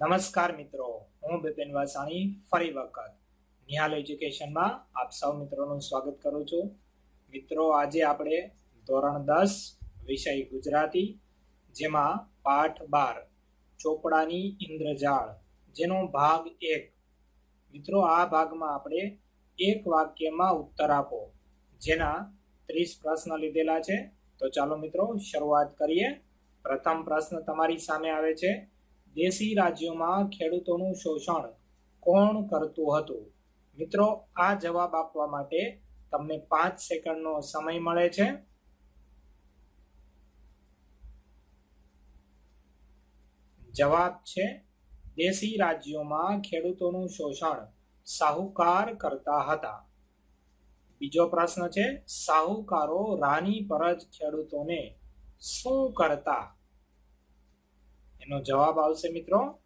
નમસ્કાર મિત્રો, હું બિપિન વાસાણી ફરી વખત. નિહાલ એજ્યુકેશનમાં આપ સૌ મિત્રોનું સ્વાગત કરું છું. મિત્રો, આજે આપણે ધોરણ દસ, વિષય ગુજરાતી, જેમાં પાઠ બાર, ચોપડાની ઇન્દ્રજાળ, જેનો ભાગ એક. મિત્રો, આ ભાગમાં આપણે એક વાક્યમાં ઉત્તર આપો, જેના ત્રીસ પ્રશ્ન લીધેલા છે. તો ચાલો મિત્રો, શરૂઆત કરીએ. પ્રથમ પ્રશ્ન તમારી સામે આવે છે. દેશી રાજ્યોમાં ખેડૂતોનું શોષણ કોણ કરતું હતું? મિત્રો, આ જવાબ આપવા માટે તમને પાંચ સેકન્ડનો સમય મળે છે. જવાબ છે, દેશી રાજ્યોમાં ખેડૂતોનું શોષણ સાહુકાર કરતા હતા. બીજો પ્રશ્ન છે, સાહુકારો રાની પર જ ખેડૂતોને શું કરતા? એનો જવાબ આવશે મિત્રો.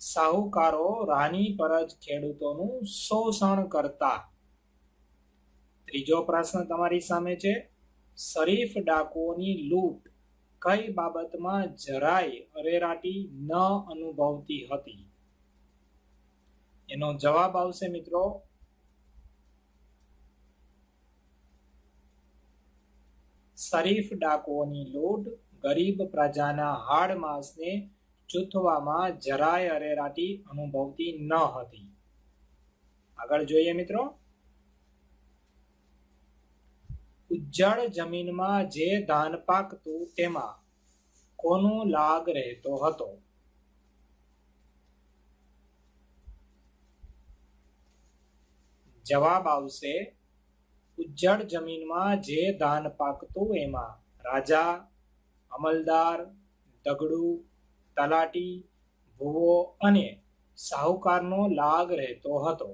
સાહુકારો રાની પર જ ખેડૂતોનું શોષણ કરતા. ત્રીજો પ્રશ્ન તમારી સામે છે. શરીફ ડાકુઓની લૂંટ કઈ બાબતમાં જરાય અરેરાટી ન અનુભવતી હતી? એનો જવાબ આવશે મિત્રો શરીફ ડાકોની લૂંટ ગરીબ પ્રજાના હાડ માંસને ચૂથવામાં જરાય અરેરાટી અનુભવતી ન હતી. આગળ જોઈએ મિત્રો. ઉજ્જળ જમીનમાં જે ધાન પાકતું તેમાં કોનો લાગ રહેતો હતો? જવાબ આવશે ઉજ્જડ જમીનમાં જે ધાન પાકતું એમાં રાજા, અમલદાર, દગડુ, તલાટી, ભૂવો અને સાહુકારનો લાગ રહેતો હતો.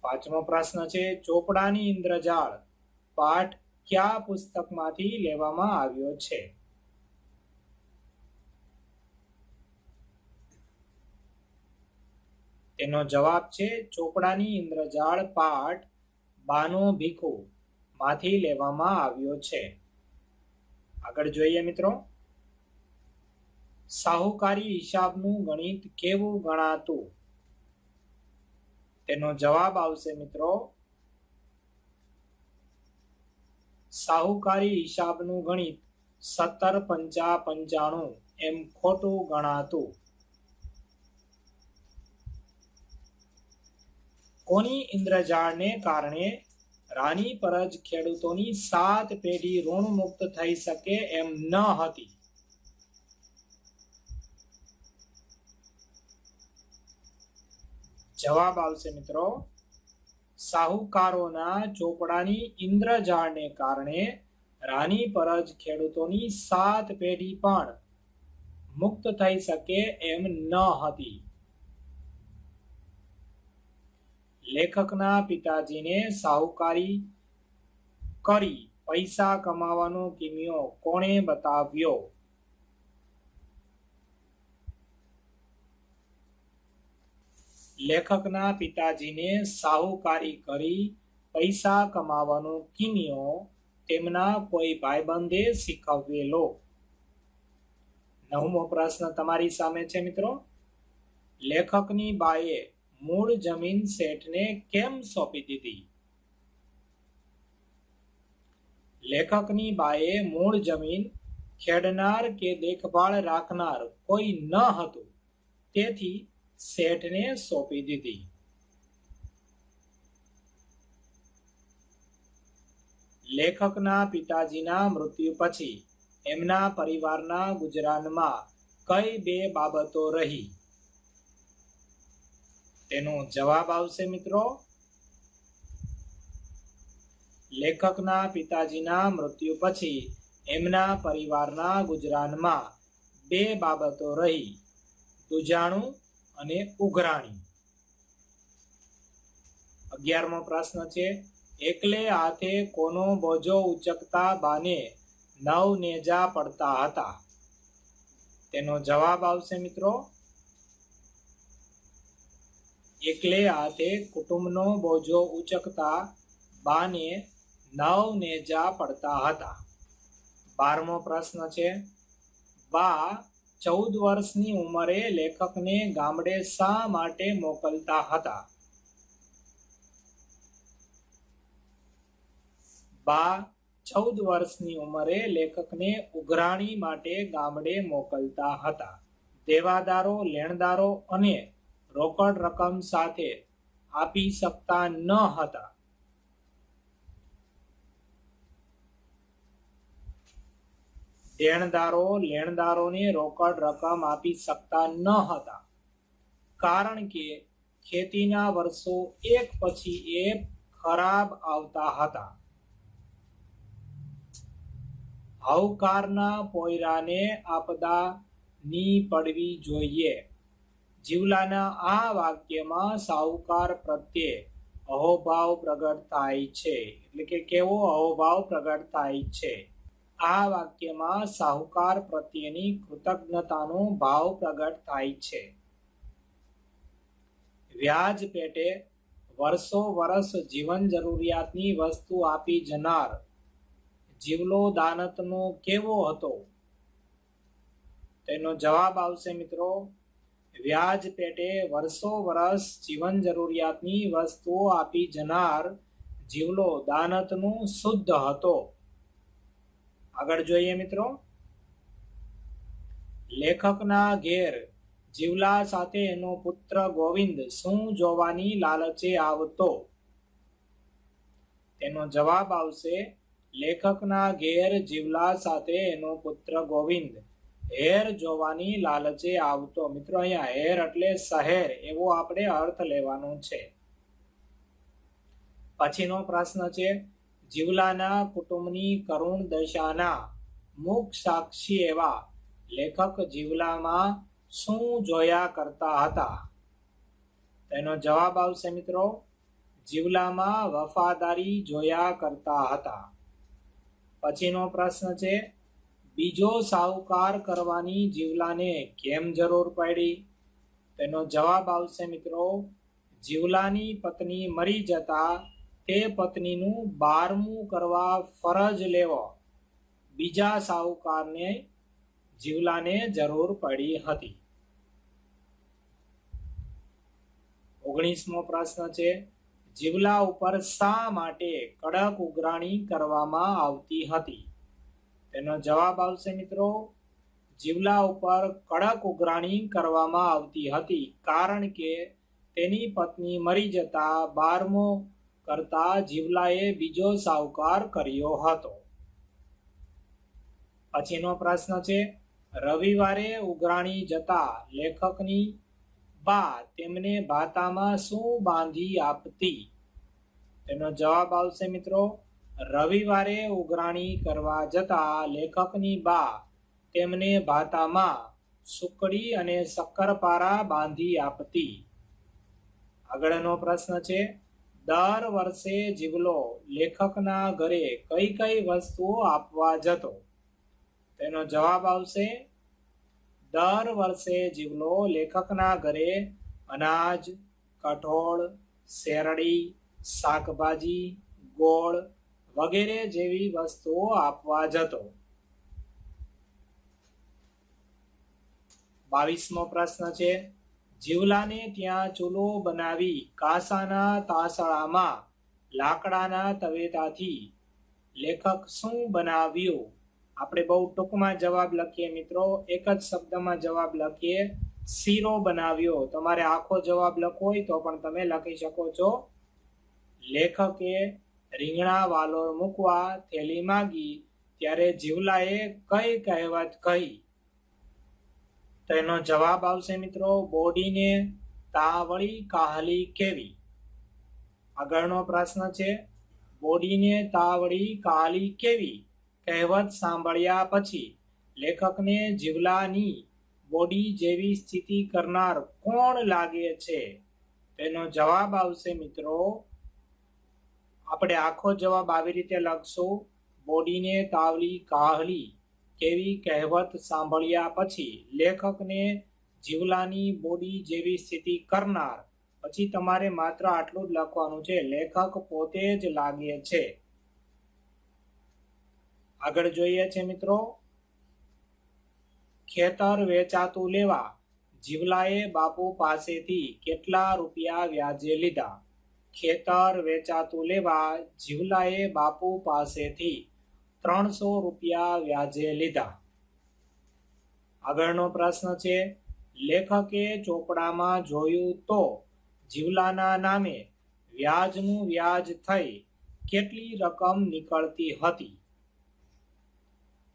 પાંચમો પ્રશ્ન છે, ચોપડાની ઇન્દ્રજાળ પાઠ કયા પુસ્તકમાંથી લેવામાં આવ્યો છે? તેનો જવાબ છે, ચોપડાની ઇન્દ્રજાળ પાઠ બાનો ભીખુ માંથી લેવામાં આવ્યો છે. આગળ જોઈએ મિત્રો. સાહુકારી હિસાબનું ગણિત કેવું ગણાતું? તેનો જવાબ આવશે મિત્રો. સાહુકારી હિસાબનું ગણિત સત્તર પંચા પંચાણું એમ ખોટું ગણાતું. કોની ઇન્દ્રજાળને કારણે રાની પર જ ખેડૂતોની સાત પેઢી ઋણ મુક્ત થઈ શકે એમ ન હતી? જવાબ આવશે મિત્રો, સાહુકારોના ચોપડાની ઇન્દ્રજાળને કારણે રાની પર જ ખેડૂતોની સાત પેઢી પણ મુક્ત થઈ શકે એમ ન હતી. લેખકના પિતાજીને સાહુકારી કરી પૈસા કમાવાનો કિમિયો કોણે બતાવ્યો? લેખકના પિતાજીને સાહુકારી કરી પૈસા કમાવાનો કિમિયો તેમના કોઈ ભાઈબંધે શીખવેલો? નવમો પ્રશ્ન તમારી સામે છે મિત્રો. લેખકની બાએ મૂળ જમીન શેઠને કેમ સોંપી દીધી? લેખકની બાએ મૂળ જમીન ખેડનાર કે દેખભાળ રાખનાર કોઈ ન હતું, તેથી શેઠને સોંપી દીધી. લેખકના પિતાજીના મૃત્યુ પછી એમના પરિવારના ગુજરાનમાં કઈ બે બાબતો રહી? તેનો જવાબ આવશે મિત્રો. લેખકના પિતાજીના મૃત્યુ પછી એમના પરિવારના ગુજરાનમાં બે બાબતો રહી. દુજાણું અને ઉઘરાણી. અગિયારમો પ્રશ્ન છે, એકલે હાથે કોનો બોજો ઉચકતા બાને નવ નેજા પડતા હતા? તેનો જવાબ આવશે મિત્રો. એકલે હાથે કુટુંબનો બોજો ઉચકતા બાને નવ નેજા પડતા હતા. બારમો પ્રશ્ન છે, બા ચૌદ વર્ષની ઉંમરે લેખકને ગામડે શા માટે મોકલતા હતા? બા ચૌદ વર્ષની ઉંમરે લેખકને ઉઘરાણી માટે ગામડે મોકલતા હતા. દેવાદારો, લેણદારો અને રોકડ રકમ સાથે આપી શકતા ન હતા. દેણદારો લેણદારોને રોકડ રકમ આપી શકતા ન હતા. કારણ કે ખેતીના વર્ષો એક પછી એક ખરાબ આવતા હતા. હવકારના પોયરાને આપદા ની પડવી જોઈએ. જીવલાના આ વાક્યમાં સાહુકાર પ્રત્યે અહોભાવ પ્રગટ થાય છે. એટલે કે કેવો અહોભાવ પ્રગટ થાય છે? આ વાક્યમાં સાહુકાર પ્રત્યેની કૃતજ્ઞતાનો ભાવ પ્રગટ થાય છે. વ્યાજ પેટે વર્ષો વર્ષ જીવન જરૂરિયાતની વસ્તુ આપી જનાર જીવલો દાનતનો કેવો હતો? તેનો જવાબ આવશે મિત્રો વ્યાજ પેટે વર્ષો વર્ષ જીવન જરૂરિયાતની વસ્તુઓ આપી જનાર જીવલો દાનતનું શુદ્ધ હતો. આગળ જોઈએ મિત્રો. લેખકના ઘેર જીવલા સાથે એનો પુત્ર ગોવિંદ શું જોવાની લાલચે આવતો? તેનો જવાબ આવશે, લેખકના ઘેર જીવલા સાથે એનો પુત્ર ગોવિંદ હેર જોવાની લાલચે આવતો મિત્રો અહીંયા હેર એટલે શહેર, એવો આપણે અર્થ લેવાનો છે. પછીનો પ્રશ્ન છે, જીવલાના કુટુંબની કરુણ દશાના મુખ સાક્ષી એવા લેખક જીવલામાં શું જોયા કરતા હતા? તેનો જવાબ આવશે મિત્રો, જીવલામાં વફાદારી જોયા કરતા હતા. પછીનો પ્રશ્ન છે બીજો સાહુકાર કરવાની જીવલાને કેમ જરૂર પડી? તેનો જવાબ આવશે મિત્રો, જીવલાની પત્ની મરી જતા તે પત્નીનું બારમું કરવા ફરજ લેવો. બીજા સાહુકારને જીવલાને જરૂર પડી હતી. ઓગણીસમો પ્રશ્ન છે, જીવલા ઉપર શા માટે કડક ઉઘરાણી કરવામાં આવતી હતી? તેનો જવાબ આવશે મિત્રો, જીવલા ઉપર કડક ઉઘરાણી કરવામાં આવતી હતી કારણ કે તેની પત્ની મરી જતા બારમો કરતા જીવલાએ બીજો સાવકાર કર્યો હતો. પછીનો પ્રશ્ન છે, રવિવારે ઉઘરાણી જતા લેખકની બા તેમને ભાતામાં શું બાંધી આપતી? તેનો જવાબ આવશે મિત્રો રવિવારે ઉઘરાણી કરવા જતા લેખકની બા તેમને ભાતામાં સુકડી અને શક્કરપારા બાંધી આપતી. આગળનો પ્રશ્ન છે, દર વર્ષે જીવલો લેખકના ઘરે કઈ કઈ વસ્તુઓ આપવા જતો? તેનો જવાબ આવશે, દર વર્ષે જીવલો લેખકના ઘરે અનાજ, કઠોળ, શેરડી, શાકભાજી, ગોળ વગેરે જેવી વસ્તુઓ આપવા જતો. બાવીસમો પ્રશ્ન છે, જીવલાને ત્યાં ચૂલો બનાવી કાસાના તાસળામાં લાકડાના તવેતાથી લેખક શું બનાવ્યું? આપણે બહુ ટૂંકમાં જવાબ લખીએ મિત્રો, એક જ શબ્દમાં જવાબ લખીએ, શીરો બનાવ્યો. તમારે આખો જવાબ લખવો હોય તો પણ તમે લખી શકો છો. લેખકે રીંગણા વાલોર મૂકવા થેલી માગી, ત્યારે જીવલાએ કઈ કહેવત કહી? તો એનો જવાબ આવશે મિત્રો, બોડીને તાવળી કાહલી કેવી? આગળનો પ્રશ્ન છે, બોડીને તાવળી કાહલી કેવી? કહેવત સાંભળ્યા પછી લેખકને જીવલાની બોડી જેવી સ્થિતિ કરનાર કોણ લાગે છે? તેનો જવાબ આવશે મિત્રો આપણે આખો જવાબ આવી રીતે લખશું. બોડીને તાવલી કાહલી કેવી કહેવત સાંભળ્યા પછી લેખકને જીવલાની બોડી જેવી સ્થિતિ કરનાર. પછી તમારે માત્ર આટલું જ લખવાનું છે. લેખક પોતે જ લાગે છે. આગળ જોઈએ છે મિત્રો. ખેતર વેચાતું લેવા જીવલાએ બાપુ પાસેથી કેટલા રૂપિયા વ્યાજે લીધા? ખેતર વેચાતું લેવા જીવલાએ બાપુ પાસેથી ત્રણસો રૂપિયા વ્યાજે લીધા. આગળનો પ્રશ્ન છે, લેખકે ચોપડામાં જોયું તો જીવલાના નામે વ્યાજનું વ્યાજ થઈ કેટલી રકમ નીકળતી હતી?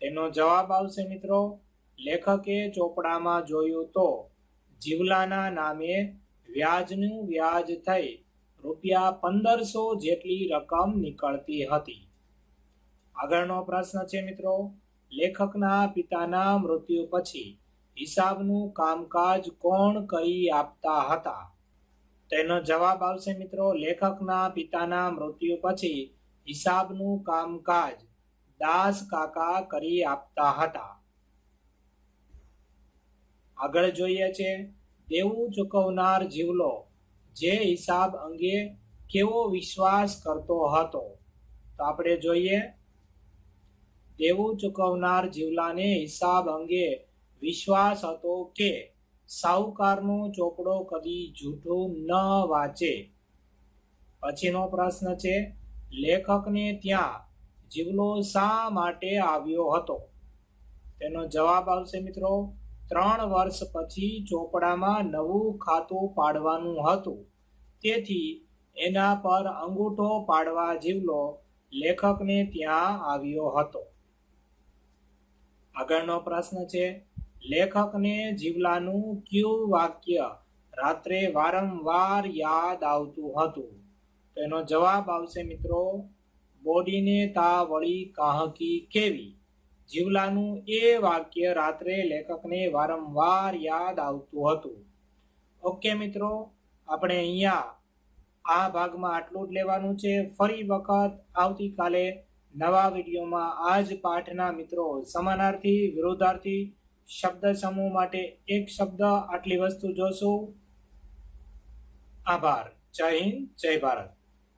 તેનો જવાબ આવશે મિત્રો, લેખકે ચોપડામાં જોયું તો જીવલાના નામે વ્યાજનું વ્યાજ થઈ રૂપિયા પંદરસો જેટલી રકમ નીકળતી હતી. આગળનો પ્રશ્ન છે મિત્રો, લેખકના પિતાના મૃત્યુ પછી હિસાબનું કામકાજ કોણ કરી આપતા હતા? તેનો જવાબ આવશે મિત્રો, લેખકના પિતાના મૃત્યુ પછી હિસાબનું કામકાજ દાસ કાકા કરી આપતા હતા. આગળ જોઈએ છે, દેવું ચૂકવનાર જીવલો જે હિસાબ અંગે કેવો વિશ્વાસ કરતો હતો? તો આપણે જોઈએ. દેવું ચૂકવનાર જીવલાને હિસાબ અંગે વિશ્વાસ હતો કે સાહુકારનો ચોપડો કદી જૂઠું ન વાંચે? પછીનો પ્રશ્ન છે, લેખકને ત્યાં જીવલો શા માટે આવ્યો હતો? તેનો જવાબ આવશે મિત્રો. ત્રણ વર્ષ પછી ચોપડામાં નવું ખાતું પાડવાનું હતું. તેથી એના પર અંગૂઠો પાડવા જીવલો લેખકને ત્યાં આવ્યો હતો. આગળનો પ્રશ્ન છે, લેખકને જીવલાનું કયું વાક્ય રાત્રે વારંવાર યાદ આવતું હતું? તેનો જવાબ આવશે મિત્રો, બોડીને તા વળી કાહકી કેવી? જીવલાનું એ વાક્ય રાત્રે લેખકને વારંવાર યાદ આવતું હતું. ઓકે મિત્રો, આપણે અહીંયા આ ભાગમાં આટલું જ લેવાનું છે. ફરી વખત આવતીકાલે નવા વિડીયોમાં આ જ પાઠના મિત્રો સમાનાર્થી, વિરોધાર્થી, શબ્દ સમૂહ માટે એક શબ્દ આટલી વસ્તુ જોશું. આભાર. જય હિન્દ, જય ભારત.